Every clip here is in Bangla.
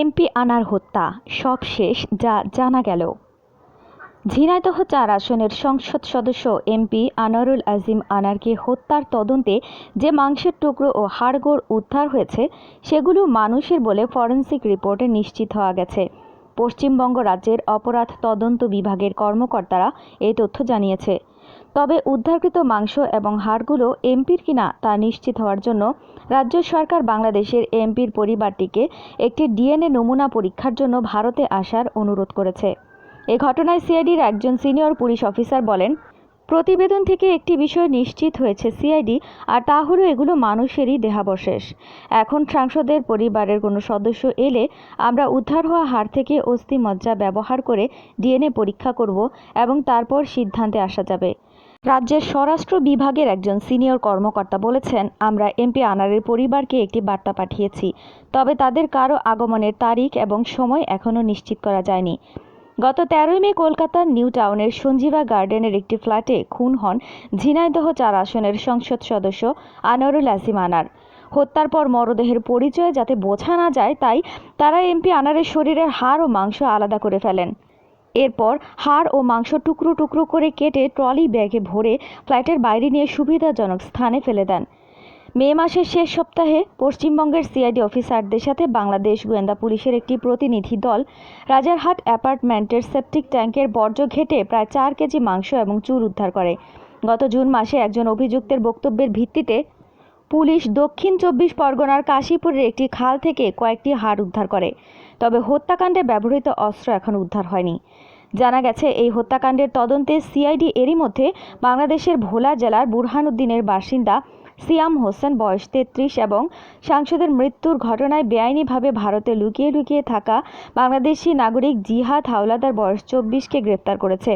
এমপি আনার হত্যা, সব শেষ, যা জানা গেল। ঝিনাইদহ চার আসনের সংসদ সদস্য এমপি আনোয়ারুল আজিম আনারকে হত্যার তদন্তে যে মাংসের টুকরো ও হাড়গোড় উদ্ধার হয়েছে, সেগুলো মানুষের বলে ফরেন্সিক রিপোর্টে নিশ্চিত হওয়া গেছে। পশ্চিমবঙ্গ রাজ্যের অপরাধ তদন্ত বিভাগের কর্মকর্তারা এই তথ্য জানিয়েছে। তবে উদ্ধারকৃত মাংস এবং হাড়গুলো এমপির কিনা তা নিশ্চিত হওয়ার জন্য রাজ্য সরকার বাংলাদেশের এমপির পরিবারটিকে একটি ডিএনএ নমুনা পরীক্ষার জন্য ভারতে আসার অনুরোধ করেছে। এ ঘটনায় সিআইডির একজন সিনিয়র পুলিশ অফিসার বলেন, প্রতিবেদন থেকে একটি বিষয় নিশ্চিত হয়েছে সিআইডি, আর তা হলো এগুলো মানুষেরই দেহাবশেষ। এখন সাংসদের পরিবারের কোনো সদস্য এলে আমরা উদ্ধার হওয়া হাড় থেকে অস্থিমজ্জা ব্যবহার করে ডিএনএ পরীক্ষা করব এবং তারপর সিদ্ধান্তে আসা যাবে। রাজ্যের স্বরাষ্ট্র বিভাগের একজন সিনিয়র কর্মকর্তা বলেছেন, আমরা এমপি আনারের পরিবারকে একটি বার্তা পাঠিয়েছি, তবে তাদের কারও আগমনের তারিখ এবং সময় এখনও নিশ্চিত করা যায়নি। গত তেরোই মে কলকাতার নিউ টাউনের সঞ্জীবা গার্ডেনের একটি ফ্ল্যাটে খুন হন ঝিনাইদহ চার আসনের সংসদ সদস্য আনোয়ারুল আসিম আনার। হত্যার পর মরদেহের পরিচয় যাতে বোঝা না যায়, তাই তারা এমপি আনারের শরীরের হাড় ও মাংস আলাদা করে ফেলেন। এরপর হাড় ও মাংস টুকরো টুকরো করে কেটে ট্রলি ব্যাগে ভরে ফ্ল্যাটের বাইরে নিয়ে সুবিধাজনক স্থানে ফেলে দেন। মে মাসের শেষ সপ্তাহে পশ্চিমবঙ্গের সিআইডি অফিসারদের সাথে বাংলাদেশ গোয়েন্দা পুলিশের একটি প্রতিনিধি দল রাজারহাট অ্যাপার্টমেন্টের সেপটিক ট্যাঙ্কের বর্জ্য ঘেটে প্রায় চার কেজি মাংস এবং চুল উদ্ধার করে। গত জুন মাসে একজন অভিযুক্তের বক্তব্যের ভিত্তিতে পুলিশ দক্ষিণ চব্বিশ পরগনার কাশীপুরের একটি খাল থেকে কয়েকটি হাড় উদ্ধার করে। তবে হত্যাকাণ্ডে ব্যবহৃত অস্ত্র এখন উদ্ধার হয়নি। জানা গেছে, এই হত্যাকাণ্ডের তদন্তে সিআইডি এরই মধ্যে বাংলাদেশের ভোলা জেলার বুরহানুদ্দিনের বাসিন্দা সিয়াম হোসেন বয়স তেত্রিশ এবং সাংসদের মৃত্যুর ঘটনায় বেআইনিভাবে ভারতে লুকিয়ে লুকিয়ে থাকা বাংলাদেশি নাগরিক জিহাদ হাওলাদার বয়স চব্বিশকে গ্রেপ্তার করেছে।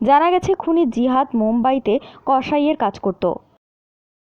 জানা গেছে, খুনি জিহাদ মুম্বাইতে কসাইয়ের কাজ করত।